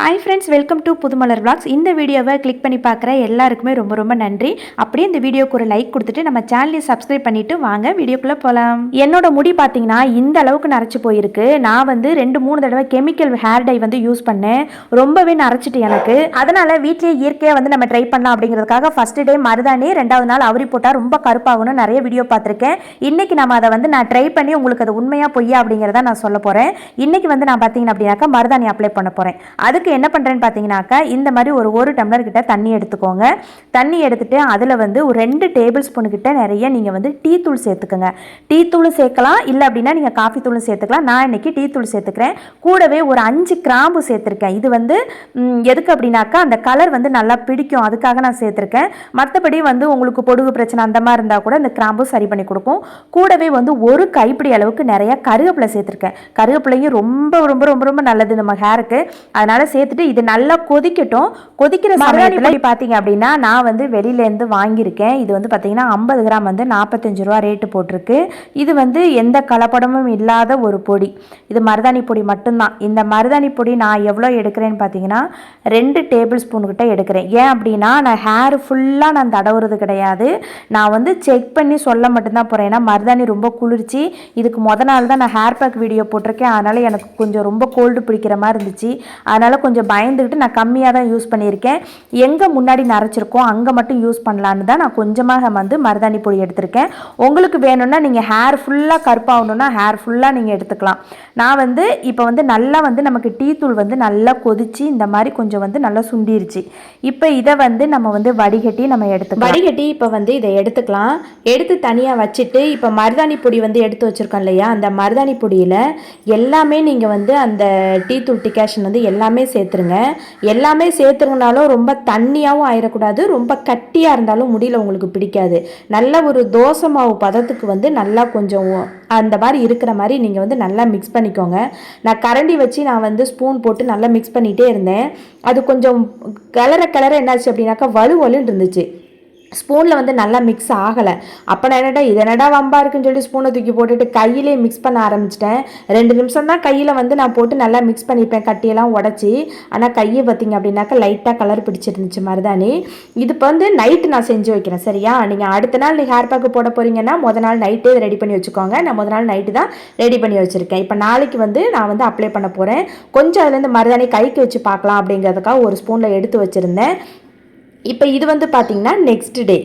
Hi friends welcome to Pudhumalar vlogs. இந்த வீடியோவை click பண்ணி பார்க்குற எல்லாருக்குமே ரொம்ப ரொம்ப நன்றி. அப்படியே இந்த வீடியோக்கு ஒரு லைக் கொடுத்துட்டு நம்ம சேனலையும் சப்ஸ்கிரைப் பண்ணிட்டு வாங்க வீடியோக்குள்ளே போகலாம் என்னோட முடி பார்த்தீங்கன்னா இந்த அளவுக்கு நரைச்சி போயிருக்கு. நான் வந்து ரெண்டு மூணு தடவை கெமிக்கல் ஹேர் டை வந்து யூஸ் பண்ணேன். ரொம்பவே நரைச்சிட்டு எனக்கு. அதனால் வீட்லேயே இயற்கையாக வந்து நம்ம ட்ரை பண்ணலாம் அப்படிங்கிறதுக்காக ஃபஸ்ட்டு டே மருதாணி ரெண்டாவது நாள் அவரி போட்டால் ரொம்ப கருப்பாகணும் நிறைய வீடியோ பார்த்துருக்கேன். இன்றைக்கி நம்ம அதை வந்து நான் ட்ரை பண்ணி உங்களுக்கு அது உண்மையாக பொய்யா அப்படிங்கிறத நான் சொல்ல போகிறேன் இன்றைக்கி வந்து நான் பார்த்தீங்கன்னா அப்படின்னாக்கா மருதாணி அப்ளை பண்ண போகிறேன் அதுக்கு என்ன பண்ணுறேன்னு பார்த்தீங்கன்னாக்கா இந்த மாதிரி ஒரு ஒரு டம்ளர் கிட்ட தண்ணி எடுத்துக்கோங்க. தண்ணி எடுத்துகிட்டு அதில் வந்து ஒரு ரெண்டு டேபிள் ஸ்பூனு கிட்ட நிறைய நீங்கள் வந்து டீ தூள் சேர்த்துக்கோங்க. டீ தூள் சேர்க்கலாம் இல்லை அப்படின்னா நீங்கள் காஃபி தூளும் சேர்த்துக்கலாம். நான் இன்னைக்கு டீ தூள் சேர்த்துக்கிறேன். கூடவே ஒரு அஞ்சு கிராம்பு சேர்த்துருக்கேன். இது வந்து எதுக்கு அப்படின்னாக்கா அந்த கலர் வந்து நல்லா பிடிக்கும். அதுக்காக நான் சேர்த்துருக்கேன். மற்றபடி வந்து உங்களுக்கு பொடுகு பிரச்சனை அந்த மாதிரி இருந்தால் கூட இந்த கிராம்பும் சரி பண்ணி கொடுக்கும். கூடவே வந்து ஒரு கைப்பிடி அளவுக்கு நிறைய கருவேப்பிலை சேர்த்துருக்கேன். கருவேப்பிலையும் ரொம்ப ரொம்ப ரொம்ப ரொம்ப நல்லது நம்ம ஹேருக்கு அதனால் சேர்த்துட்டு இது நல்லா கொதிக்கட்டும். கொதிக்கிற சமயத்தில் பார்த்தீங்க அப்படின்னா நான் வந்து வெளியிலேருந்து வாங்கியிருக்கேன். இது வந்து பார்த்தீங்கன்னா ஐம்பது கிராம் வந்து நாற்பத்தஞ்சு ரூபா ரேட்டு போட்டிருக்கு. இது வந்து எந்த கலப்படமும் இல்லாத ஒரு பொடி. இது மருதாணி பொடி மட்டும்தான். இந்த மருதாணி பொடி நான் எவ்வளோ எடுக்கிறேன்னு பார்த்தீங்கன்னா ரெண்டு டேபிள் ஸ்பூன் கிட்ட எடுக்கிறேன். ஏன் அப்படின்னா நான் ஹேர் ஃபுல்லாக நான் தடவுறது கிடையாது. நான் வந்து செக் பண்ணி சொல்ல மட்டும்தான் போகிறேன் ஏன்னா மருதாணி ரொம்ப குளிர்ச்சி. இதுக்கு முத நாள் தான் நான் ஹேர் பேக் வீடியோ போட்டிருக்கேன். அதனால் எனக்கு கொஞ்சம் ரொம்ப கோல்டு பிடிக்கிற மாதிரி இருந்துச்சு. அதனால் கொஞ்சம் பயந்துக்கிட்டு நான் கம்மியாக தான் யூஸ் பண்ணியிருக்கேன். எங்கே முன்னாடி நரைச்சிருக்கோம் அங்கே மட்டும் யூஸ் பண்ணலான்னு தான் நான் கொஞ்சமாக வந்து மருதாணி பொடி எடுத்திருக்கேன். உங்களுக்கு வேணும்னா நீங்கள் ஹேர் ஃபுல்லாக கருப்பாகணுன்னா ஹேர் ஃபுல்லாக நீங்கள் எடுத்துக்கலாம். நான் வந்து இப்போ வந்து நல்லா வந்து நமக்கு டீ தூள் வந்து நல்லா கொதிச்சு இந்த மாதிரி கொஞ்சம் வந்து நல்லா சுண்டிருச்சு. இப்போ இதை வந்து நம்ம வந்து வடிகட்டி நம்ம எடுத்துக்கலாம். வடிகட்டி இப்போ வந்து இதை எடுத்துக்கலாம். எடுத்து தனியாக வச்சுட்டு இப்போ மருதாணி பொடி வந்து எடுத்து வச்சுருக்கோம் இல்லையா? அந்த மருதாணி பொடியில் எல்லாமே நீங்கள் வந்து அந்த டீ தூள் டிகாஷன் வந்து எல்லாமே சேர்த்துருங்க. எல்லாமே சேர்த்துருங்கனாலும் ரொம்ப தண்ணியாகவும் ஆயிடக்கூடாது ரொம்ப கட்டியாக இருந்தாலும் முடியல உங்களுக்கு பிடிக்காது. நல்ல ஒரு தோசை மாவு பதத்துக்கு வந்து நல்லா கொஞ்சம் அந்த மாதிரி இருக்கிற மாதிரி நீங்கள் வந்து நல்லா மிக்ஸ் பண்ணிக்கோங்க. நான் கரண்டி வச்சு நான் வந்து ஸ்பூன் போட்டு நல்லா மிக்ஸ் பண்ணிகிட்டே இருந்தேன். அது கொஞ்சம் கிளற கிளற என்னாச்சு அப்படின்னாக்கா வலு வலுன்னு இருந்துச்சு. ஸ்பூனில் வந்து நல்லா மிக்ஸ் ஆகலை. அப்போ நான் என்னடா இது என்னடா வம்பா இருக்குன்னு சொல்லி ஸ்பூனை தூக்கி போட்டுட்டு கையிலே மிக்ஸ் பண்ண ஆரம்பிச்சிட்டேன். ரெண்டு நிமிஷம் தான் கையில் வந்து நான் போட்டு நல்லா மிக்ஸ் பண்ணிப்பேன் கட்டியெல்லாம் உடச்சி. ஆனால் கையை பார்த்தீங்க அப்படின்னாக்கா லைட்டாக கலர் பிடிச்சிருந்துச்சு மருதாணி இது இப்போ வந்து நைட்டு நான் செஞ்சு வைக்கிறேன் சரியா? நீங்கள் அடுத்த நாள் நீங்கள் ஹேர் பேக்கு போட போகிறீங்கன்னா முத நாள் நைட்டே ரெடி பண்ணி வச்சுக்கோங்க. நான் முத நாள் நைட்டு தான் ரெடி பண்ணி வச்சுருக்கேன். இப்போ நாளைக்கு வந்து நான் வந்து அப்ளை பண்ண போகிறேன் கொஞ்சம் அதுலேருந்து மருதாணி கைக்கு வச்சு பார்க்கலாம் அப்படிங்கிறதுக்காக ஒரு ஸ்பூனில் எடுத்து வச்சுருந்தேன். இப்போ இது வந்து பார்த்திங்கன்னா நெக்ஸ்ட் டே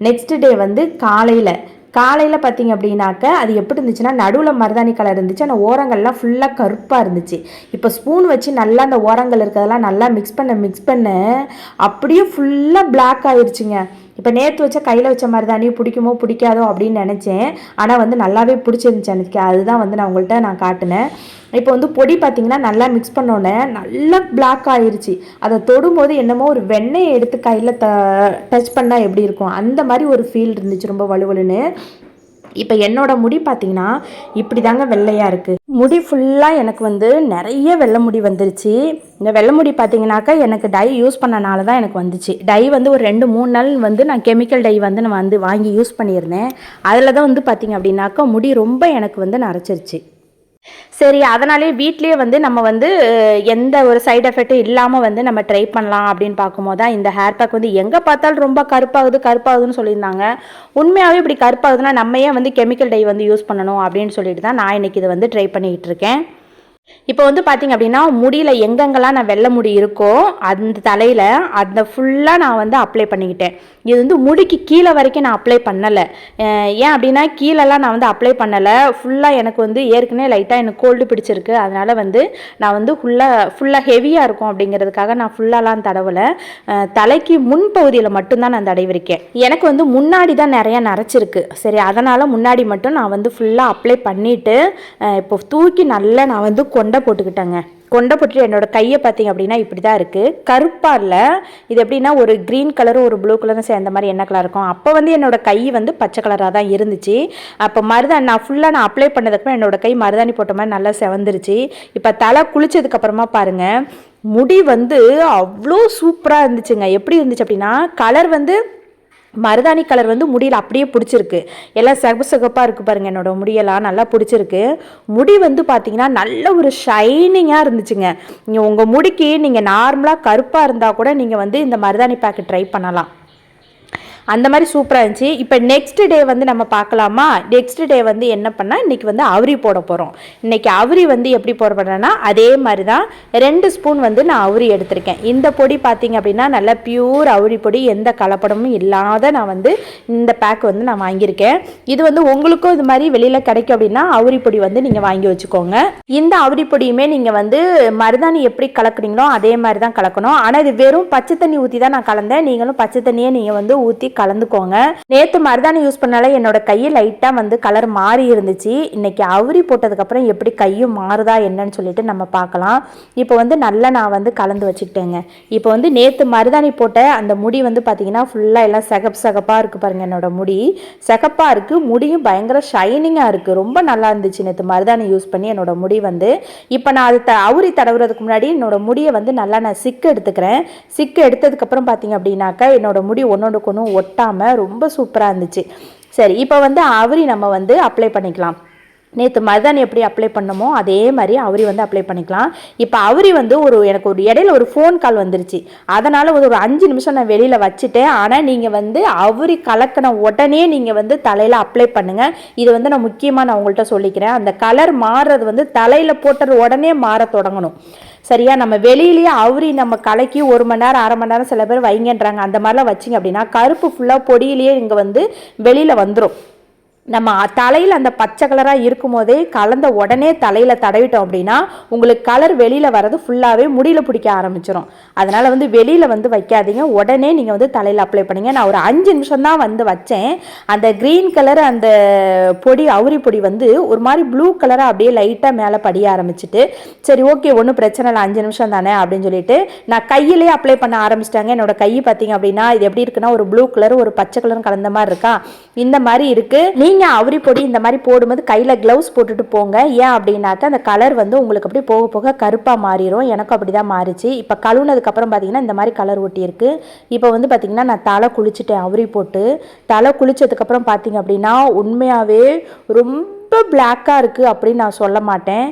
நெக்ஸ்ட் டே வந்து காலையில் காலையில் பார்த்தீங்க அப்படின்னாக்க அது எப்படி இருந்துச்சுன்னா நடுவில் மருதாணி கலர் இருந்துச்சு. ஆனால் ஓரங்கள்லாம் ஃபுல்லாக கருப்பாக இருந்துச்சு. இப்போ ஸ்பூன் வச்சு நல்லா அந்த ஓரங்கள் இருக்கிறதெல்லாம் நல்லா மிக்ஸ் பண்ண மிக்ஸ் பண்ண அப்படியே ஃபுல்லாக பிளாக் ஆயிருச்சுங்க. இப்போ நேற்று வச்ச கையில் வச்ச மருதாணி பிடிக்குமோ பிடிக்காதோ அப்படின்னு நினச்சேன். ஆனால் வந்து நல்லாவே பிடிச்சிருந்துச்சு எனக்கு அதுதான் வந்து நான் உங்கள்கிட்ட நான் காட்டினேன். இப்போ வந்து பொடி பார்த்திங்கன்னா நல்லா மிக்ஸ் பண்ணோன்னே நல்லா பிளாக் ஆயிருச்சு. அதை தொடும்போது என்னமோ ஒரு வெண்ணெயை எடுத்து கையில் த டச் பண்ணால் எப்படி இருக்கும்? அந்த மாதிரி ஒரு ஃபீல் இருந்துச்சு. ரொம்ப வலுவலுன்னு. இப்போ என்னோட முடி பார்த்தீங்கன்னா இப்படி தாங்க வெள்ளையாக இருக்குது முடி ஃபுல்லாக எனக்கு வந்து நிறைய வெள்ளை முடி வந்துருச்சு. இந்த வெள்ளை முடி பார்த்தீங்கன்னாக்கா எனக்கு டை யூஸ் பண்ணனால தான் எனக்கு வந்துச்சு. டை வந்து ஒரு ரெண்டு மூணு நாள் வந்து நான் கெமிக்கல் டை வந்து நான் வந்து வாங்கி யூஸ் பண்ணியிருந்தேன். அதில் தான் வந்து பார்த்தீங்க அப்படின்னாக்கா முடி ரொம்ப எனக்கு வந்து நரைச்சிருச்சு. சரி அதனாலே வீட்லேயே வந்து நம்ம வந்து எந்த ஒரு சைடு எஃபெக்ட்டும் இல்லாமல் வந்து நம்ம ட்ரை பண்ணலாம் அப்படின்னு பார்க்கும்போது தான் இந்த ஹேர் பேக் வந்து எங்கே பார்த்தாலும் ரொம்ப கருப்பாகுது கருப்பாகுதுன்னு சொல்லியிருந்தாங்க. உண்மையாகவே இப்படி கருப்பாகுதுன்னா நம்ம ஏன் வந்து கெமிக்கல் டை வந்து யூஸ் பண்ணணும் அப்படின்னு சொல்லிட்டு தான் நான் இன்னைக்கு இதை வந்து ட்ரை பண்ணிக்கிட்டு இருக்கேன். இப்போ வந்து பார்த்தீங்க அப்படின்னா முடியில் எங்கெங்கெல்லாம் நான் வெள்ளை முடி இருக்கோ அந்த தலையில் அந்த ஃபுல்லாக நான் வந்து அப்ளை பண்ணிக்கிட்டேன். இது வந்து முடிக்கு கீழே வரைக்கும் நான் அப்ளை பண்ணலை. ஏன் அப்படின்னா கீழெல்லாம் நான் வந்து அப்ளை பண்ணலை. ஃபுல்லாக எனக்கு வந்து ஏற்கனவே லைட்டாக எனக்கு கோல்டு பிடிச்சிருக்கு. அதனால் வந்து நான் வந்து ஃபுல்லாக ஃபுல்லாக ஹெவியாக இருக்கும் அப்படிங்கிறதுக்காக நான் ஃபுல்லாலாம் தடவலை. தலைக்கு முன்பகுதியில் மட்டும்தான் நான் தடவிருக்கேன். எனக்கு வந்து முன்னாடி தான் நிறையா நரைச்சிருக்கு. சரி அதனால் முன்னாடி மட்டும் நான் வந்து ஃபுல்லாக அப்ளை பண்ணிவிட்டு இப்போ தூக்கி நல்லா நான் வந்து கொண்டை போட்டுக்கிட்டேங்க. கொண்டை போட்டுட்டு என்னோட கையை பார்த்தீங்க அப்படின்னா இப்படி தான் இருக்குது கருப்பாக இல்லை இது எப்படின்னா ஒரு க்ரீன் கலரும் ஒரு ப்ளூ கலரும் சேர்ந்த மாதிரி என்ன கலர் இருக்கும்? அப்போ வந்து என்னோட கை வந்து பச்சை கலராக தான் இருந்துச்சு. அப்போ மருதாணி நான் ஃபுல்லாக நான் அப்ளை பண்ணதுக்கப்புறம் என்னோட கை மருதாணி போட்ட மாதிரி நல்லா செவந்துருச்சு. இப்போ தலை குளிச்சதுக்கப்புறமா பாருங்கள் முடி வந்து அவ்வளோ சூப்பராக இருந்துச்சுங்க. எப்படி இருந்துச்சு அப்படின்னா கலர் வந்து மருதாணி கலர் வந்து முடியில் அப்படியே பிடிச்சிருக்கு. எல்லாம் சகப்பு சகப்பாக இருக்குது பாருங்கள் என்னோட முடியெல்லாம் நல்லா பிடிச்சிருக்கு. முடி வந்து பார்த்தீங்கன்னா நல்ல ஒரு ஷைனிங்காக இருந்துச்சுங்க. நீங்கள் உங்கள் முடிக்கு நீங்கள் நார்மலாக கருப்பாக இருந்தால் கூட நீங்கள் வந்து இந்த மருதாணி பேக்கு ட்ரை பண்ணலாம். அந்த மாதிரி சூப்பராக இருந்துச்சு. இப்போ நெக்ஸ்ட் டே வந்து நம்ம பார்க்கலாமா? நெக்ஸ்ட் டே வந்து என்ன பண்ணால் இன்றைக்கி வந்து அவுரி போட போகிறோம் இன்றைக்கி அவுரி வந்து எப்படி போட அதே மாதிரி தான் ரெண்டு ஸ்பூன் வந்து நான் அவுரி எடுத்திருக்கேன். இந்த பொடி பார்த்தீங்க அப்படின்னா நல்லா பியூர் அவுரி பொடி எந்த கலப்படமும் இல்லாத நான் வந்து இந்த பேக் வந்து நான் வாங்கியிருக்கேன். இது வந்து உங்களுக்கும் இது மாதிரி வெளியில் கிடைக்கும் அப்படின்னா அவுரி பொடி வந்து நீங்கள் வாங்கி வச்சுக்கோங்க. இந்த அவுரி பொடியுமே நீங்கள் வந்து மருதாணி எப்படி கலக்குறீங்களோ அதே மாதிரி தான் கலக்கணும். ஆனால் இது வெறும் பச்சை தண்ணி ஊற்றி தான் நான் கலந்தேன். நீங்களும் பச்சை தண்ணியை நீங்கள் வந்து ஊற்றி கலந்துக்கோங்க. நேற்று மருதாணி யூஸ் பண்ணால என்னோட கையை லைட்டாக வந்து கலர் மாறி இருந்துச்சு. இன்னைக்கு அவுரி போட்டதுக்கப்புறம் எப்படி கையும் மாறுதா என்னன்னு சொல்லிட்டு நம்ம பார்க்கலாம். இப்போ வந்து நல்லா நான் வந்து கலந்து வச்சுக்கிட்டேங்க. இப்போ வந்து நேற்று மருதாணி போட்ட அந்த முடி வந்து பார்த்தீங்கன்னா ஃபுல்லாக எல்லாம் சகப் சகப்பாக இருக்குது பாருங்கள் என்னோட முடி. சகப்பாக இருக்குது முடியும் பயங்கர ஷைனிங்காக இருக்குது ரொம்ப நல்லா இருந்துச்சு நேற்று மருதாணி யூஸ் பண்ணி என்னோட முடி வந்து. இப்போ நான் அது த அவுரி தடவுறதுக்கு முன்னாடி என்னோட முடியை வந்து நல்லா நான் சிக்கு எடுத்துக்கிறேன். சிக்கு எடுத்ததுக்கப்புறம் பார்த்தீங்க அப்படின்னாக்கா என்னோட முடி ஒன்றொன்றுக்கு ஒன்று ஒட்டாமல் ரொம்ப சூப்பராக இருந்துச்சு. சரி இப்போ வந்து அவரி நம்ம வந்து அப்ளை பண்ணிக்கலாம். நேற்று மருதாணி எப்படி அப்ளை பண்ணமோ அதே மாதிரி அவரி வந்து அப்ளை பண்ணிக்கலாம். இப்போ அவரி வந்து ஒரு எனக்கு ஒரு இடையில ஒரு ஃபோன் கால் வந்துருச்சு. அதனால் ஒரு அஞ்சு நிமிஷம் நான் வெளியில் வச்சுட்டேன். ஆனால் நீங்கள் வந்து அவரி கலக்கின உடனே நீங்கள் வந்து தலையில் அப்ளை பண்ணுங்கள் இது வந்து நான் முக்கியமாக நான் உங்கள்கிட்ட சொல்லிக்கிறேன். அந்த கலர் மாறுறது வந்து தலையில் போட்டது உடனே மாற தொடங்கணும். சரியா? நம்ம வெளியிலேயே அவரி நம்ம கலக்கி ஒரு மணி நேரம் அரை மணி நேரம் சில பேர் வைங்கன்றாங்க. அந்த மாதிரிலாம் வச்சிங்க அப்படின்னா கருப்பு ஃபுல்லாக பொடியிலேயே இங்கே வந்து வெளியில் வந்துடும் நம்ம தலையில் அந்த பச்சை கலராக இருக்கும் போதே கலந்த உடனே தலையில் தடவிட்டோம் அப்படின்னா உங்களுக்கு கலர் வெளியில் வர்றது ஃபுல்லாகவே முடியில் பிடிக்க ஆரம்பிச்சிடும் அதனால் வந்து வெளியில் வந்து வைக்காதீங்க. உடனே நீங்கள் வந்து தலையில் அப்ளை பண்ணுங்க. நான் ஒரு அஞ்சு நிமிஷம் தான் வந்து வச்சேன். அந்த க்ரீன் கலர் அந்த பொடி அவுரி பொடி வந்து ஒரு மாதிரி ப்ளூ கலராக அப்படியே லைட்டாக மேலே படிய ஆரம்பிச்சிட்டு சரி ஓகே ஒன்றும் பிரச்சனை இல்லை அஞ்சு நிமிஷம் தானே அப்படின்னு சொல்லிட்டு நான் கையிலே அப்ளை பண்ண ஆரம்பிச்சிட்டாங்க. என்னோடய கை பார்த்தீங்க அப்படின்னா இது எப்படி இருக்குன்னா ஒரு ப்ளூ கலர் ஒரு பச்சை கலரும் கலந்த மாதிரி இருக்கா? இந்த மாதிரி இருக்குது நீ நீங்கள் அவரி பொடி இந்த மாதிரி போடும்போது கையில் க்ளவுஸ் போட்டுட்டு போங்க. ஏன் அப்படின்னாக்க அந்த கலர் வந்து உங்களுக்கு அப்படியே போக போக கருப்பாக மாறிடும் எனக்கும் அப்படி தான் மாறிச்சு. இப்போ கழுவுனதுக்கப்புறம் பார்த்தீங்கன்னா இந்த மாதிரி கலர் ஒட்டியிருக்கு. இப்போ வந்து பார்த்திங்கன்னா நான் தலை குளிச்சுட்டேன் அவரி போட்டு. தலை குளித்ததுக்கப்புறம் பார்த்தீங்க அப்படின்னா உண்மையாகவே ரொம்ப ரொம்ப பிளாக்காக இருக்குது அப்படின்னு நான் சொல்ல மாட்டேன்.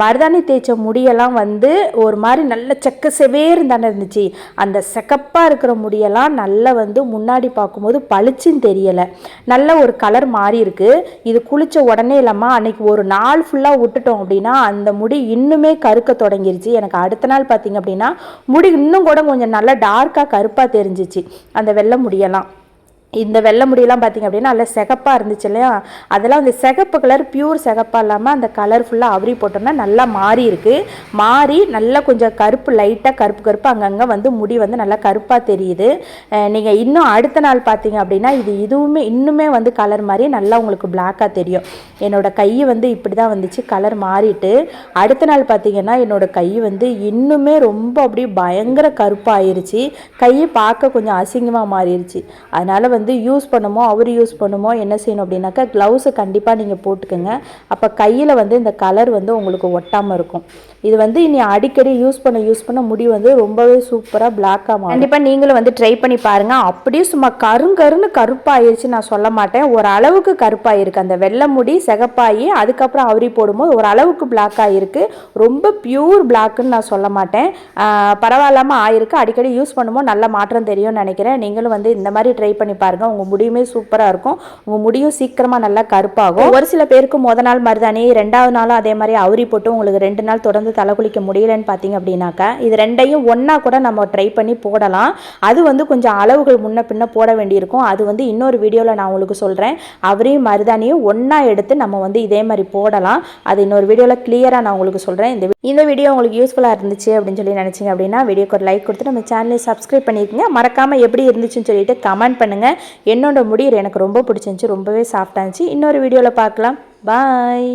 மருதாணி தேய்ச்ச முடியெல்லாம் வந்து ஒரு மாதிரி நல்ல செக்க செவேர்னு தானே இருந்துச்சு. அந்த செக்கப்பாக இருக்கிற முடியெல்லாம் நல்லா வந்து முன்னாடி பார்க்கும்போது பளிச்சுன்னு தெரியலை. நல்ல ஒரு கலர் மாறி இருக்கு. இது குளித்த உடனே இல்லாமல் அன்றைக்கி ஒரு நாள் ஃபுல்லாக விட்டுட்டோம் அப்படின்னா அந்த முடி இன்னுமே கருக்க தொடங்கிருச்சு. எனக்கு அடுத்த நாள் பார்த்திங்க அப்படின்னா முடி இன்னும் கூட கொஞ்சம் நல்லா டார்க்காக கருப்பாக தெரிஞ்சிச்சு அந்த வெள்ளை முடியெல்லாம். இந்த வெள்ளை முடியெல்லாம் பார்த்திங்க அப்படின்னா நல்லா சிகப்பாக இருந்துச்சு இல்லையா? அதெல்லாம் அந்த சிகப்பு கலர் பியூர் சிகப்பாக இல்லாமல் அந்த கலர் ஃபுல்லாக அவரி போட்டோம்னா நல்லா மாறி இருக்குது மாறி நல்லா கொஞ்சம் கருப்பு லைட்டாக கருப்பு கருப்பு அங்கங்கே வந்து முடி வந்து நல்லா கருப்பாக தெரியுது. நீங்கள் இன்னும் அடுத்த நாள் பார்த்தீங்க அப்படின்னா இது இதுவுமே இன்னுமே வந்து கலர் மாதிரி நல்லா உங்களுக்கு பிளாக்காக தெரியும். என்னோடய கை வந்து இப்படி தான் வந்துச்சு கலர் மாறிட்டு. அடுத்த நாள் பார்த்தீங்கன்னா என்னோடய கை வந்து இன்னுமே ரொம்ப அப்படியே பயங்கர கருப்பாயிருச்சு. கையை பார்க்க கொஞ்சம் அசிங்கமாக மாறிடுச்சு அதனால் வந்து வந்து யூஸ் பண்ணுமோ அவர் யூஸ் பண்ணுமோ என்ன செய்யணும் அப்படின்னாக்கா க்ளவுஸை கண்டிப்பாக நீங்கள் போட்டுக்கோங்க. அப்போ கையில் வந்து இந்த கலர் வந்து உங்களுக்கு ஒட்டாமல் இருக்கும். இது வந்து இனி அடிக்கடி யூஸ் பண்ண யூஸ் பண்ண முடி வந்து ரொம்பவே சூப்பராக பிளாக்காக மாறும். கண்டிப்பாக நீங்களும் வந்து ட்ரை பண்ணி பாருங்கள் அப்படியே சும்மா கருங்கருன்னு கருப்பாயிருச்சு நான் சொல்ல மாட்டேன். ஒரு அளவுக்கு கருப்பாயிருக்கு. அந்த வெள்ளை முடி சிகப்பாயி அதுக்கப்புறம் அவரி போடும்போது ஒரு அளவுக்கு பிளாக் ஆகிருக்கு ரொம்ப பியூர் பிளாக்குன்னு நான் சொல்ல மாட்டேன். பரவாயில்லாமல் ஆயிருக்கு. அடிக்கடி யூஸ் பண்ணும்போது நல்ல மாற்றம் தெரியும்னு நினைக்கிறேன். நீங்களும் வந்து இந்த மாதிரி ட்ரை பண்ணி பாருங்கள் பாருங்கள் உங்கள் முடியுமே சூப்பராக இருக்கும். உங்கள் முடியும் சீக்கிரமாக நல்லா கருப்பாகும். ஒரு சில பேருக்கு முத நாள் மருதாணி ரெண்டாவது நாளும் அதே மாதிரி அவுரி போட்டு உங்களுக்கு ரெண்டு நாள் தொடர்ந்து தலை குளிக்க முடியலன்னு பார்த்தீங்க அப்படின்னாக்கா இது ரெண்டையும் ஒன்றா கூட நம்ம ட்ரை பண்ணி போடலாம். அது வந்து கொஞ்சம் அளவுகள் முன்ன பின்ன போட வேண்டியிருக்கும். அது வந்து இன்னொரு வீடியோவில் நான் உங்களுக்கு சொல்கிறேன் அவரையும் மருதாணியும் ஒன்றா எடுத்து நம்ம வந்து இதே மாதிரி போடலாம். அது இன்னொரு வீடியோவில் கிளியராக நான் உங்களுக்கு சொல்கிறேன் இந்த இந்த வீடியோ உங்களுக்கு யூஸ்ஃபுல்லாக இருந்துச்சு அப்படின்னு சொல்லி நினச்சிங்க அப்படின்னா வீடியோக்கு ஒரு லைக் கொடுத்து நம்ம சேனலை சப்ஸ்கிரைப் பண்ணியிருக்கீங்க மறக்காமல் எப்படி இருந்துச்சுன்னு சொல்லிட்டு கமெண்ட் பண்ணுங்கள் என்னோட முடி எனக்கு ரொம்ப பிடிச்சிருந்துச்சி ரொம்பவே சாஃப்டாக இருந்துச்சு. இன்னொரு வீடியோவில் பார்க்கலாம். பாய்